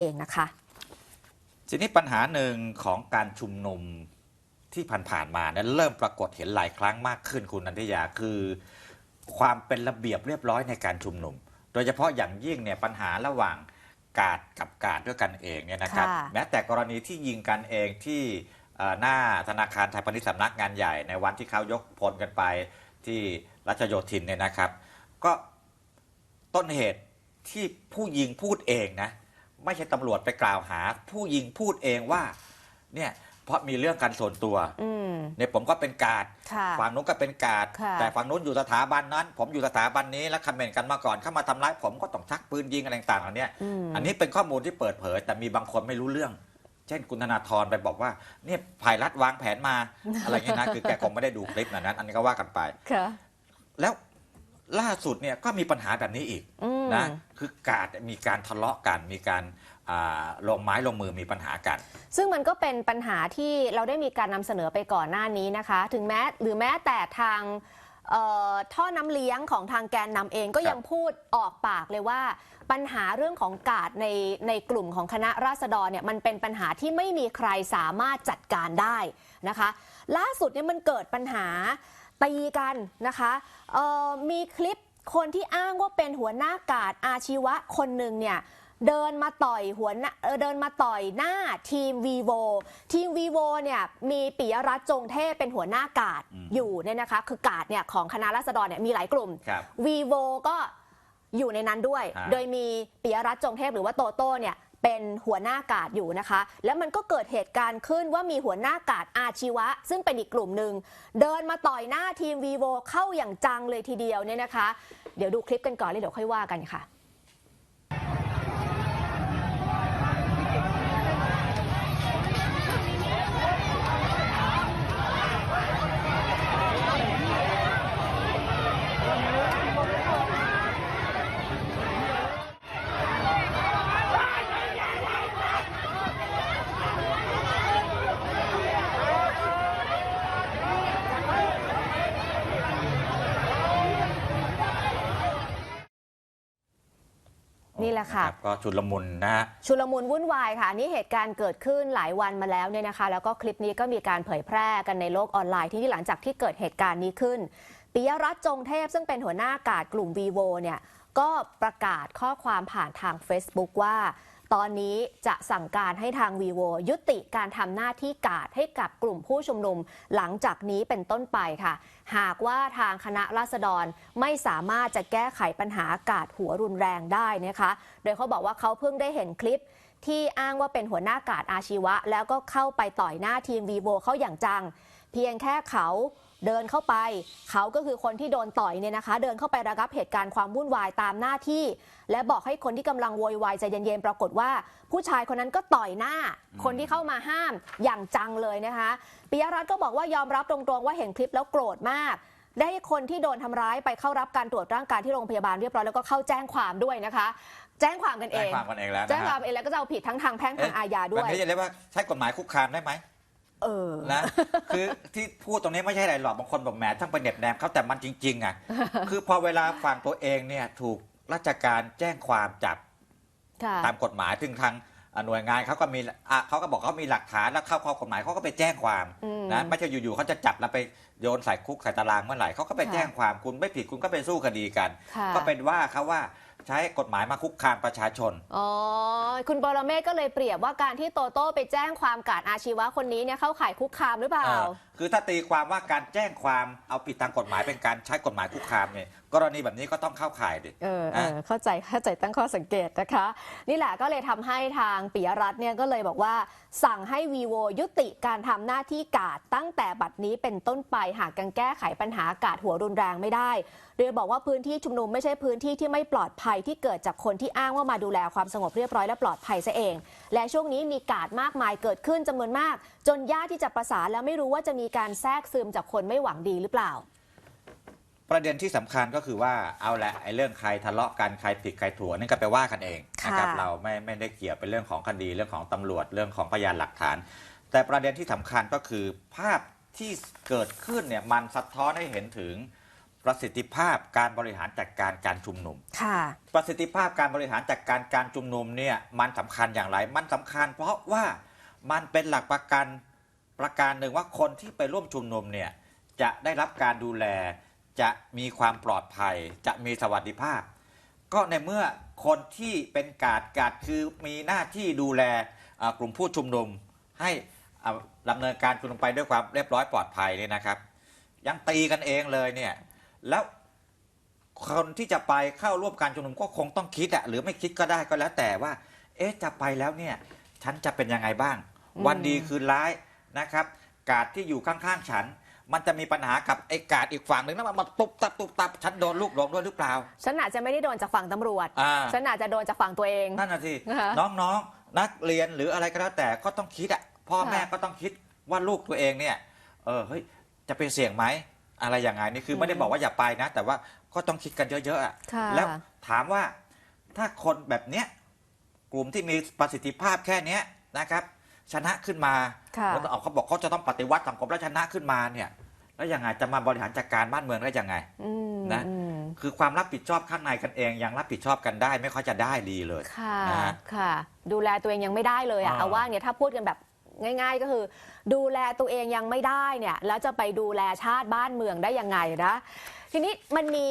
เองนะคะ ทีนี้ปัญหาหนึ่งของการชุมนุมที่ผ่านๆมานั้นเริ่มปรากฏเห็นหลายครั้งมากขึ้นคุณนันทยาคือ ความเป็นระเบียบเรียบร้อยในการชุมนุม โดยเฉพาะอย่างยิ่งเนี่ยปัญหาระหว่างกาดกับกาดด้วยกันเองเนี่ยนะครับ ค่ะแม้แต่กรณีที่ยิงกันเองที่เอ่อหน้าธนาคารไทยพาณิชย์สำนักงานใหญ่ในวันที่เขายกพลกันไปที่รัชโยธินเนี่ยนะครับ ก็ต้นเหตุที่ผู้ยิงพูดเองนะ ไม่ใช่ตำรวจไปกล่าวหา ผู้ยิงพูดเองว่า เนี่ยเพราะมีเรื่องกันส่วนตัวอืม เนี่ยผมก็เป็นกาดค่ะ ฝั่งนู้นก็เป็นกาดค่ะ แต่ฝั่งนู้นอยู่สถาบันนั้น ผมอยู่สถาบันนี้แล้วคอมเมนต์กันมาก่อนเข้ามาทำร้ายผมก็ต้องชักปืนยิงอะไรต่างๆเหล่านี้อืม อันนี้เป็นข้อมูลที่เปิดเผย แต่มีบางคนไม่รู้เรื่อง เช่นคุณธนาธรไปบอกว่าเนี่ยภายรัฐวางแผนมา อะไรเงี้ยนะ คือแกคงไม่ได้ดูคลิปนะนั้น อันนี้ก็ว่ากันไป ค่ะ แล้ว ล่าสุดเนี่ยก็มีปัญหาแบบนี้อีกอืมนะคือกาดมีการทะเลาะกันมีการอ่าลงไม้ลงมือมีปัญหากัน ซึ่งมันก็เป็นปัญหาที่เราได้มีการนำเสนอไปก่อนหน้านี้นะคะ ถึงแม้หรือแม้แต่ทางเอ่อท่อน้ำเลี้ยงของทางแกนนำเองก็ครับยังพูดออกปากเลยว่า ปัญหาเรื่องของกาดในในกลุ่มของคณะราษฎรเนี่ยมันเป็นปัญหาที่ไม่มีใครสามารถจัดการได้นะคะ ล่าสุดเนี่ยมันเกิดปัญหา ตีกันนะคะเอ่อมีคลิปคนที่อ้างว่าเป็นหัวหน้ากาดอาชีวะคนหนึ่งเนี่ยเดินมาต่อยหัวหน้าเอ่อเดินมาต่อยหน้าทีม vivo ทีม vivo เนี่ยมีปิยรัตน์จงเทพเป็นหัวหน้ากาดอืมอยู่เนี่ยนะคะ คือกาดเนี่ยของคณะราษฎรเนี่ยมีหลายกลุ่มครับ vivo ก็อยู่ในนั้นด้วยฮะโดยมีปิยรัตน์จงเทพหรือว่าโตโต้เนี่ย เป็นหัวหน้ากาดอยู่นะคะ แล้วมันก็เกิดเหตุการณ์ขึ้นว่ามีหัวหน้ากาดอาชีวะ ซึ่งเป็นอีกกลุ่มหนึ่งเดินมาต่อยหน้าทีม vivo เข้าอย่างจังเลยทีเดียวเนี่ยนะคะ เดี๋ยวดูคลิปกันก่อนเลยเดี๋ยวค่อยว่ากันค่ะ นี่แหละค่ะรับก็ชุดละมุนนะฮะชุลมุนวุ่นวายค่ะอันนี่เหตุการณ์เกิดขึ้นหลายวันมาแล้วเนี่ยนะคะ แล้วก็คลิปนี้ก็มีการเผยแพร่กันในโลกออนไลน์ที่หลังจากที่เกิดเหตุการณ์นี้ขึ้นปิยรัตน์จงเทพซึ่งเป็นหัวหน้ากาดกลุ่ม vivo เนี่ยก็ประกาศข้อความผ่านทาง Facebook ว่า ตอนนี้จะสั่งการให้ทาง vivo ยุติการทำหน้าที่กาดให้กับกลุ่มผู้ชุมนุม หลังจากนี้เป็นต้นไปค่ะ หากว่าทางคณะราษฎรไม่สามารถจะแก้ไขปัญหากาดหัวรุนแรงได้นะคะ โดยเขาบอกว่าเขาเพิ่งได้เห็นคลิปที่อ้างว่าเป็นหัวหน้ากาดอาชีวะ แล้วก็เข้าไปต่อยหน้าทีม vivo เขาอย่างจัง เพียงแค่เขา เดินเข้าไป เขาก็คือคนที่โดนต่อยเนี่ยนะคะ เดินเข้าไประงับเหตุการณ์ความวุ่นวายตามหน้าที่ และบอกให้คนที่กำลังโวยวายใจเย็นๆปรากฏว่า ผู้ชายคนนั้นก็ต่อยหน้า คนที่เข้ามาห้ามอย่างจังเลยนะคะปิยรัตน์ก็บอกว่ายอมรับตรงๆว่าเห็นคลิปแล้วโกรธมากได้ให้คนที่โดนทำร้ายไปเข้ารับการตรวจร่างกายที่โรงพยาบาลเรียบร้อยแล้วก็เข้าแจ้งความด้วยนะคะ แจ้งความกันเอแจ้งงความกันเองแล้วแจ้งนะควาฮะมเองแล้วก็จะเอาผิดทั้งทางแพ่งทางอาญาด้วแบบยนี้จะเรียกว่าใช้กฎหมายคุกคามได้ไหม เออ นะคือที่พูดตรงนี้ไม่ใช่อะไรหรอกบางคนบอกแหมทั้งไปเหน็บแนมเขาแต่มันจริงๆอะ คือพอเวลาฝั่งตัวเองเนี่ยถูกราชการแจ้งความจับค่ะ ตามกฎหมายถึงทางอ่าหน่วยงานเขาก็มีอะเขาก็บอกเขามีหลักฐานแล้วเข้าข้อกฎหมายเขาก็ไปแจ้งความอืมนะไม่ใช่อยู่ๆเขาจะจับแล้วไปโยนใส่คุกใส่ตารางเมื่อไหร่เขาก็ไปค่ะ แจ้งความคุณไม่ผิดคุณก็ไปสู้คดีกัน ค่ะ ก็เป็นว่าเขาว่า ใช้กฎหมายมาคุกคามประชาชน อ๋อ คุณบรเมศก็เลยเปรียบว่าการที่โตโต้ไปแจ้งความกาดอาชีวะคนนี้เนี่ยเข้าข่ายคุกคามหรือเปล่าเออ คือถ้าตีความว่าการแจ้งความเอาผิดทางกฎหมายเป็นการใช้กฎหมายคุกคามเนี่ยกรณีแบบนี้ก็ต้องเข้าข่ายดิเออเออนะเข้าใจเข้าใจตั้งข้อสังเกตนะคะ นี่แหละก็เลยทำให้ทางปิยรัตน์เนี่ยก็เลยบอกว่า สั่งให้ vivo ยุติการทำหน้าที่กาดตั้งแต่บัดนี้เป็นต้นไปหากกันแก้ไขปัญหากาดหัวรุนแรงไม่ได้ โดยบอกว่าพื้นที่ชุมนุมไม่ใช่พื้นที่ที่ไม่ปลอดภัยที่เกิดจากคนที่อ้างว่ามาดูแลความสงบเรียบร้อยและปลอดภัยซะเอง และช่วงนี้มีกาดมากมายเกิดขึ้นจำนวนมาก จนยากที่จะประสานแล้วไม่รู้ว่าจะมีการแทรกซึมจากคนไม่หวังดีหรือเปล่า ประเด็นที่สำคัญก็คือว่าเอาละไอ้เรื่องใครทะเลาะกันใครผิดใครถูกนั่นก็ไปว่ากันเองนะครับค่ะเราไม่ไม่ได้เกี่ยวเป็นเรื่องของคดีเรื่องของตำรวจเรื่องของพยานหลักฐาน แต่ประเด็นที่สำคัญก็คือภาพที่เกิดขึ้นเนี่ยมันสะท้อนให้เห็นถึงประสิทธิภาพการบริหารจัดการการชุมนุม ค่ะ ประสิทธิภาพการบริหารจัดการการชุมนุมเนี่ยมันสำคัญอย่างไร มันสำคัญเพราะว่ามันเป็นหลักประกัน ประการหนึ่งว่าคนที่ไปร่วมชุมนุมเนี่ยจะได้รับการดูแล จะมีความปลอดภัย จะมีสวัสดิภาพ ก็ในเมื่อคนที่เป็นกาดกาดคือมีหน้าที่ดูแลกลุ่มผู้ชุมนุม ให้ดำเนินการชุมนุมไปด้วยความเรียบร้อยปลอดภัยเนี่ยนะครับ ยังตีกันเองเลยเนี่ยแล้วคนที่จะไปเข้าร่วมการชุมนุมก็คงต้องคิดอะหรือไม่คิดก็ได้ก็แล้วแต่ว่า เอ๊ะจะไปแล้วเนี่ยฉันจะเป็นยังไงบ้าง วันดีคืนร้าย นะครับ กาดที่อยู่ข้างๆฉัน มันจะมีปัญหากับไอ้กาดอีกฝั่งหนึ่งนะมันมาตุบตับตุบตับฉันโดนลูกหลงด้วยหรือเปล่า ฉันอาจจะไม่ได้โดนจากฝั่งตำรวจ อ่า ฉันอาจจะโดนจากฝั่งตัวเอง นั่นน่ะสินะคะน้องๆ นักเรียนหรืออะไรก็แล้วแต่ก็ต้องคิดอะพ่อค่ะแม่ก็ต้องคิดว่าลูกตัวเองเนี่ยเออเฮ้ยจะเป็นเสี่ยงไหมอะไรอย่างไงนี่คือไม่ได้บอกว่าอย่าไปนะ แต่ว่าก็ต้องคิดกันเยอะๆอะค่ะ แล้วถามว่าถ้าคนแบบเนี้ยกลุ่มที่มีประสิทธิภาพแค่เนี้ยนะครับ ชนะขึ้นมาค่ะแล้วเอาเขาบอกเขาจะต้องปฏิวัติสังคมแล้วชนะขึ้นมาเนี่ย แล้วยังไงจะมาบริหารจัดการบ้านเมืองได้ยังไง อืมนะ อืมคือความรับผิดชอบข้างในกันเอง ยังรับผิดชอบกันได้ไม่ค่อยจะได้ดีเลย ค่ะนะฮะค่ะ ดูแลตัวเองยังไม่ได้เลยอะอ่า เอาว่าเนี่ยถ้าพูดกันแบบง่าย ๆ ก็คือ ดูแลตัวเองยังไม่ได้เนี่ย แล้วจะไปดูแลชาติบ้านเมืองได้ยังไงนะทีนี้มันมี